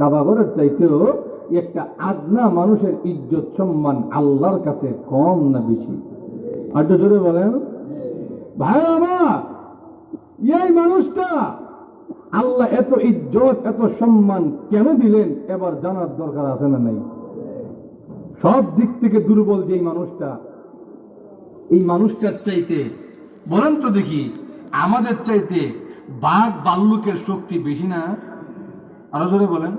কাবাগরের চাইতেও একটা আদনা মানুষের ইজ্জত সম্মান আল্লাহর কাছে কম না বেশি? আর একটু জোরে বলেন। ভাই আমার, এই মানুষটা আল্লাহ এত ইজ্জত, এত সম্মান কেন দিলেন? এবার জানার দরকার আছে না নাই? সব দিক থেকে দুর্বল যে মানুষটা, এই মানুষটার চাইতে, বলেন তো দেখি, আমাদের চাইতে বাঘ বাল্লুকের শক্তি বেশি না? আরও জোরে বলেন।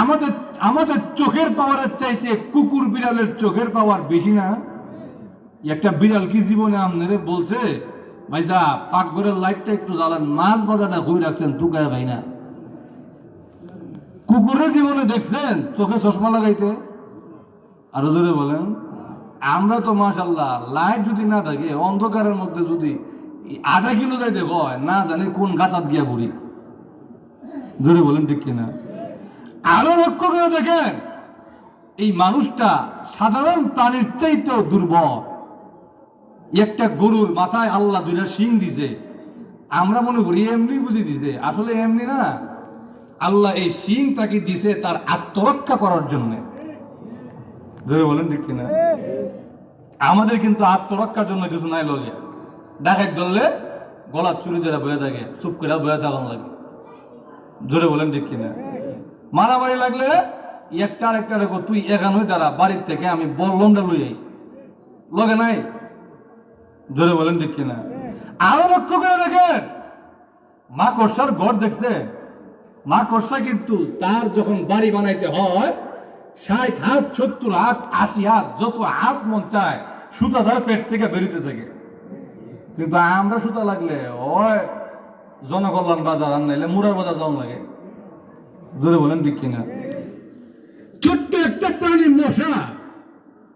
আমাদের আমাদের চোখের পাওয়ারের চাইতে কুকুর বিড়ালের চোখের পাওয়ার বেশি না। একটা বিড়াল কি জীবনে আপনারে বলছে, ভাই যা, পাকঘরের লাইটটা একটু জ্বালান, মাছ বাজারটা হয়ে রাখছেন তুকায় ভাই না। কুকুরের জীবনে দেখছেন, চোখে চশমা লাগাইতে? আরও জোরে বলেন। আমরা তো মাশাল্লাহ লাইট যদি না থাকে, অন্ধকারের মধ্যে যদি আধা কিলো যাইতে হয়, না জানি কোন গাটাত গিয়া পড়ি জোরে বলেন ঠিক কিনা? আরও লক্ষ্য করে দেখেন, এই মানুষটা সাধারণ প্রাণীর চাইতেও দুর্বল। একটা গরুর মাথায় আল্লাহ দুইটা শিং দিছে। আমরা মনে করি এমনি বুঝি দিছে। আসলে এমনি না। আল্লাহ এই শিং তাকে দিছে তার আত্মরক্ষা করার জন্য। ধরে বলেন ঠিক কিনা? আমাদের কিন্তু আত্মরক্ষার জন্য কিছু নাই লগে। ডাকাত ধরলে গলা চুরি ধরে বয়ে থাকে, চুপ করে বয়ে থাকুন লাগে। জোরে বলেন ঠিক কিনা? মারামারি লাগলে একটা আর একটা রেখো, তুই এখানে দাঁড়া, বাড়ির থেকে আমি বললমটা লই লগে নাই? জোরে বলেন ঠিক কিনা? আরও লক্ষ্য করে দেখেন। মা কষার ঘর দেখছে। মা কষা কিন্তু তার যখন বাড়ি বানাইতে হয়, ষাট হাত, সত্তর হাত, আশি হাত, যত হাত মন চায়, সুতা তার পেট থেকে বেরিতে থাকে। কিন্তু আমরা সুতা লাগলে, ওই জনকল্যাণ বাজার, আর নাইলে মুরার বাজার যাওয়া লাগে। জোরে বলেন ঠিক কিনা। ছোট্ট একটা প্রাণী মশা।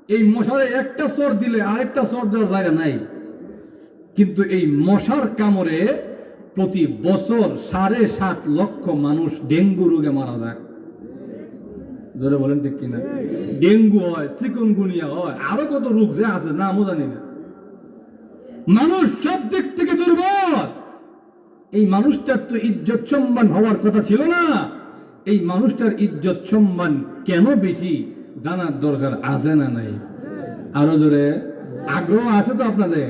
এই মশারে একটা চর দিলে আরেকটা চর দেওয়ার জায়গা নাই। কিন্তু এই মশার কামড়ে প্রতি বছর সাড়ে সাত লক্ষ মানুষ ডেঙ্গু রোগে মারা যায়। ধরে বলেন ঠিক কিনা। ডেঙ্গু হয়, চিকনগুনিয়া হয়, আরও কত রোগ যে আছে, নামও জানি না। মানুষ সব দিক থেকে দুর্বল। এই মানুষটার তো ইজ্জত সম্মান হওয়ার কথা ছিল না। এই মানুষটার ইজ্জত সম্মান কেন বেশি জানার দরকার আছে না নাই? আরও জোরে। আগ্রহ আছে তো আপনাদের?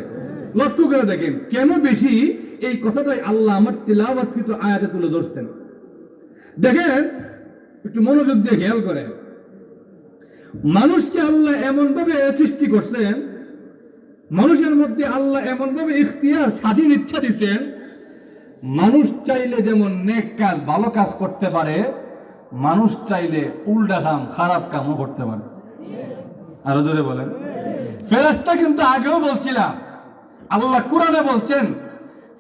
লক্ষ্য করে দেখেন, কেন বেশি এই কথাটাই আল্লাহ আমার তিলাবাতকৃত আয়াতে তুলে ধরছেন। দেখেন, একটু মনোযোগ দিয়ে খেয়াল করেন। মানুষকে আল্লাহ এমন ভাবে সৃষ্টি করছেন, মানুষের মধ্যে আল্লাহ এমন ভাবে ইখতিয়ার, স্বাধীন ইচ্ছা দিচ্ছেন, মানুষ চাইলে যেমন নেক কাজ, ভালো কাজ করতে পারে মানুষ চাইলে উল্টা কাম খারাপ কামও করতে পারে। আরও জোরে বলেন। ফেরেশতা কিন্তু আগেও বলছিলাম, আল্লাহ কোরআনে বলছেন,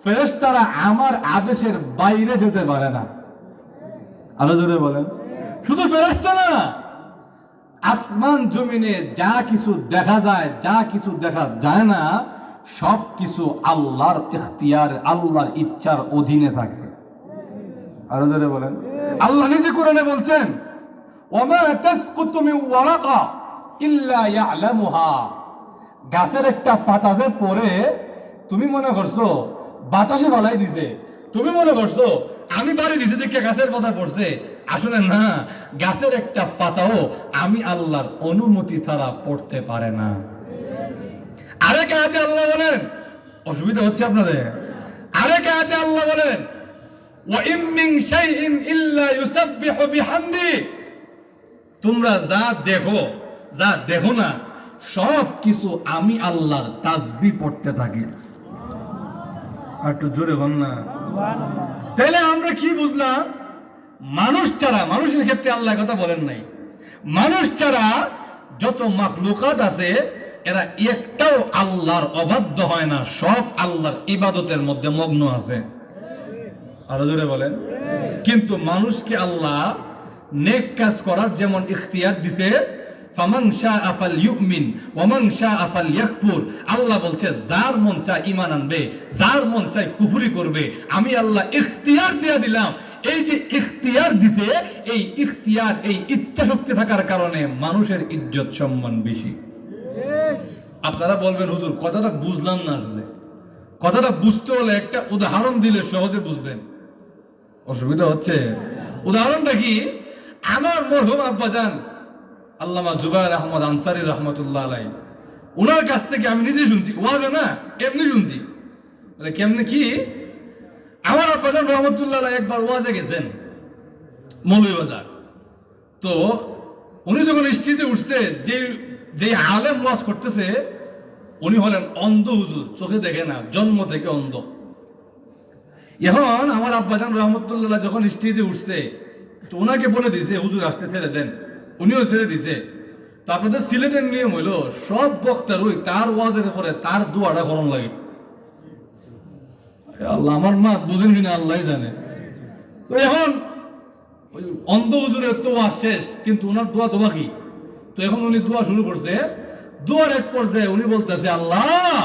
ফেরেশতারা আমার আদেশের বাইরে যেতে পারে না। আরও জোরে বলেন। শুধু ফেরেশতা না, আসমান জমিনে যা কিছু দেখা যায়, যা কিছু দেখা যায় না, সব কিছু আল্লাহর ইখতিয়ার, আল্লাহর ইচ্ছার অধীনে থাকে। আরও জোরে বলেন। আল্লাহ নিজে কোরআনে বলছেন গাছের একটা পাতা যে পড়ে তুমি মনে করছ, বাতাসে বালাই দিছে। তুমি মনে করছ, আমি বাড়ি দিছি দেখে গাছের পাতা পড়ছে। আসলে না, গাছের একটা পাতাও আমি আল্লাহর অনুমতি ছাড়া পড়তে পারে না। আরেক আয়াতে আল্লাহ বলেন, অসুবিধা হচ্ছে আপনাদের। আরেক আয়াতে আল্লাহ বলেন তোমরা যা দেখো যা দেখো না সব কিছু আমি আল্লাহর তাসবি পড়তে থাকি। একটু জোরে হন না। তাহলে আমরা কি বুঝলাম? মানুষ ছাড়া মানুষের ক্ষেত্রে আল্লাহ কথা বলেন নাই। মানুষ ছাড়া যত মাখলুকাত আছে এরা একটাও আল্লাহর অবাধ্য হয় না সব আল্লাহর ইবাদতের মধ্যে মগ্ন আছে। আরও জোরে বলেন। কিন্তু মানুষকে আল্লাহ নেক কাজ করার যেমন ইখতিয়ার দিছে আল্লাহ বলছে, যার মন চায় ঈমান আনবে, যার মন চায় কুফরি করবে, আমি আল্লাহ ইখতিয়ার দিলাম। এই যে ইখতিয়ার দিছে, এই ইখতিয়ার, এই ইচ্ছা শক্তি থাকার কারণে মানুষের ইজ্জত সম্মান বেশি। আপনারা বলবেন, হুজুর, কথাটা বুঝলাম না আসলে। কথাটা বুঝতে হলে একটা উদাহরণ দিলে সহজে বুঝবেন। অসুবিধা হচ্ছে। উদাহরণটা কি? আমার মরহুম আব্বাজান, আল্লামা জুবাইর আহমদ আনসারি রহমতুল্লাহ আলাই ওনার কাছ থেকে আমি নিজে শুনছি। ওয়াজে না এমনি শুনছি? বলে, কেমনে কি? আমার আব্বাজান রহমতুল্লাহ আলাই একবার ওয়াজে গেছেন, মৌলভীবাজার। তো উনি যখন স্টেজে উঠছে, যে যে আলেম ওয়াজ করতেছে, উনি হলেন অন্ধ হুজুর, চোখে দেখে না, জন্ম থেকে অন্ধ। এখন আমার আব্বাজান রহমতুল্লাহ যখন স্টেজে উঠছে, তো ওনাকে বলে দিছে, হুজুর, আসতে ছেড়ে দেন। উনিও ছেড়ে দিছে। তো আপনাদের সিলেটের নিয়ম হইল, সব বক্তার ওই তার ওয়াজের পরে তার দোয়াটা করণ লাগে। আল্লাহ, আমার মা বুঝেন কিনা আল্লাহ জানে। তো এখন ওই অন্ধ হুজুরের তো ওয়াজ শেষ, কিন্তু ওনার দোয়া দোয়া কি তো এখন উনি দোয়া শুরু করছে। দোয়ার এক পর্যায়ে উনি বলতেছে, আল্লাহ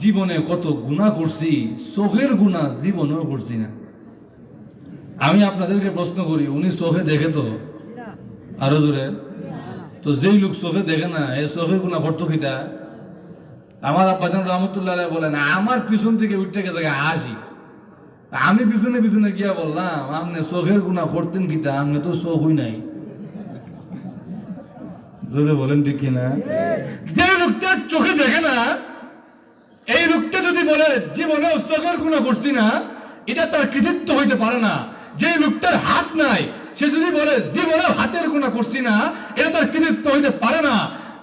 জীবনে কত গুণা করছি চোখের গুণা জীবনেও করছি না। আমি আপনাদেরকে প্রশ্ন করি উনি চোখে দেখে তো? আরও জোরে। তো যেই লোক চোখে দেখে না এ চোখের গুণা করতো কিটা আমার আব্বাজান রহমতুল্লাহ বলেন আমার পিছন থেকে উঠতে গেছে আসি। আমি পিছনে পিছনে গিয়া বললাম আপনি চোখের গুণা করতেন কিটা আপনি তো চোখই নাই। জোরে বলেন ঠিক কিনা? যে লোকটা চোখে দেখে না এই লোকটা যদি বলে, জীবনে চোখের গুণা করছি না, এটা তার কৃতিত্ব হইতে পারে না। যে লোকটার হাত নাই, সে যদি বলে, জীবনে হাতের গুণা করছি না, এটা তার কৃতিত্ব হইতে পারে না।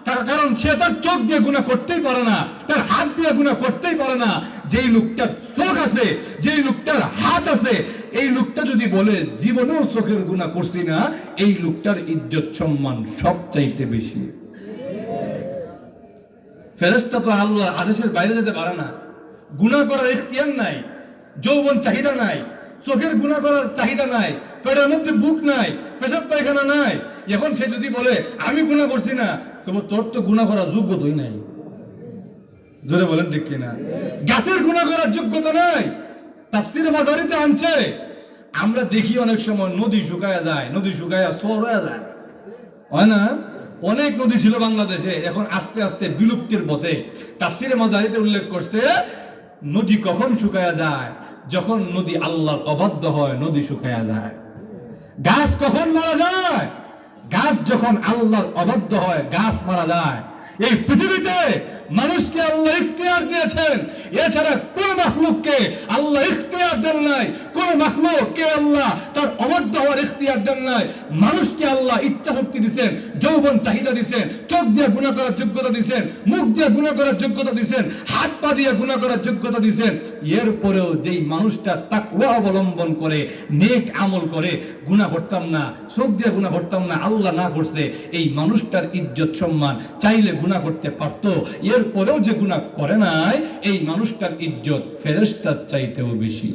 তার কারণ সে তার চোখ দিয়ে গুণা করতেই পারে না, তার হাত দিয়ে গুণা করতেই পারে না। যেই লোকটার চোখ আছে, যেই লোকটার হাত আছে, এই লোকটা যদি বলে, জীবনেও চোখের গুণা করছি না, এই লোকটার ইজ্জত সম্মান সব চাইতে বেশি। ফেরেস্তা তো আল্লাহ আদেশের বাইরে যেতে পারে না। গুনাহ করার এখতিয়ার নাই, যৌবন চাহিদা নাই, চোখের গুনাহ করার চাহিদা নাই, পেটের মধ্যে বুক নাই, পেশাব পায়খানা নাই। এখন সে যদি বলে, আমি গুনাহ করছি না, তবে তোর তো গুনাহ করার যোগ্যতাই নাই। জোরে বলেন ঠিক কিনা? গাছের গুনাহ করার যোগ্যতা নাই। তাফসিরে মাজারিতে আনছে, আমরা দেখি অনেক সময় নদী শুকায়া যায়, নদী শুকায়া সর হয়ে যায়। হয় না? অনেক নদী ছিল বাংলাদেশে, এখন আস্তে আস্তে বিলুপ্তির পথে। তাফসিরে মাজারিতে উল্লেখ করছে, নদী কখন শুকায়া যায়? যখন নদী আল্লাহর অবাধ্য হয়, নদী শুকায়া যায়। গাছ কখন মারা যায়? গাছ যখন আল্লাহর অবাধ্য হয়, গাছ মারা যায়। এই পৃথিবীতে মানুষকে আল্লাহ ইখতিয়ার দিয়েছেন। এছাড়া কোন মাখলুককে আল্লাহ ইখতিয়ার দেন নাই। কোন মাখলুককে আল্লাহ তার অবাধ্য হওয়ার ইখতিয়ার দেন নাই। মানুষকে আল্লাহ ইচ্ছা শক্তি দিচ্ছেন যৌবন চাহিদা দিচ্ছেন চোখ দিয়ে গুণা করার যোগ্যতা দিচ্ছেন মুখ দিয়ে গুণা করার যোগ্যতা দিচ্ছেন হাত পা দিয়ে গুণা করার যোগ্যতা দিচ্ছেন এরপরেও যেই মানুষটা তাকওয়া অবলম্বন করে, নেক আমল করে গুণা করতাম না, চোখ দিয়ে গুণা করতাম না, আল্লাহ না করছে, এই মানুষটার ইজ্জত সম্মান, চাইলে গুণা করতে পারতো। এরপরেও যে গুণা করে নাই এই মানুষটার ইজ্জত ফেরেস্তার চাইতেও বেশি।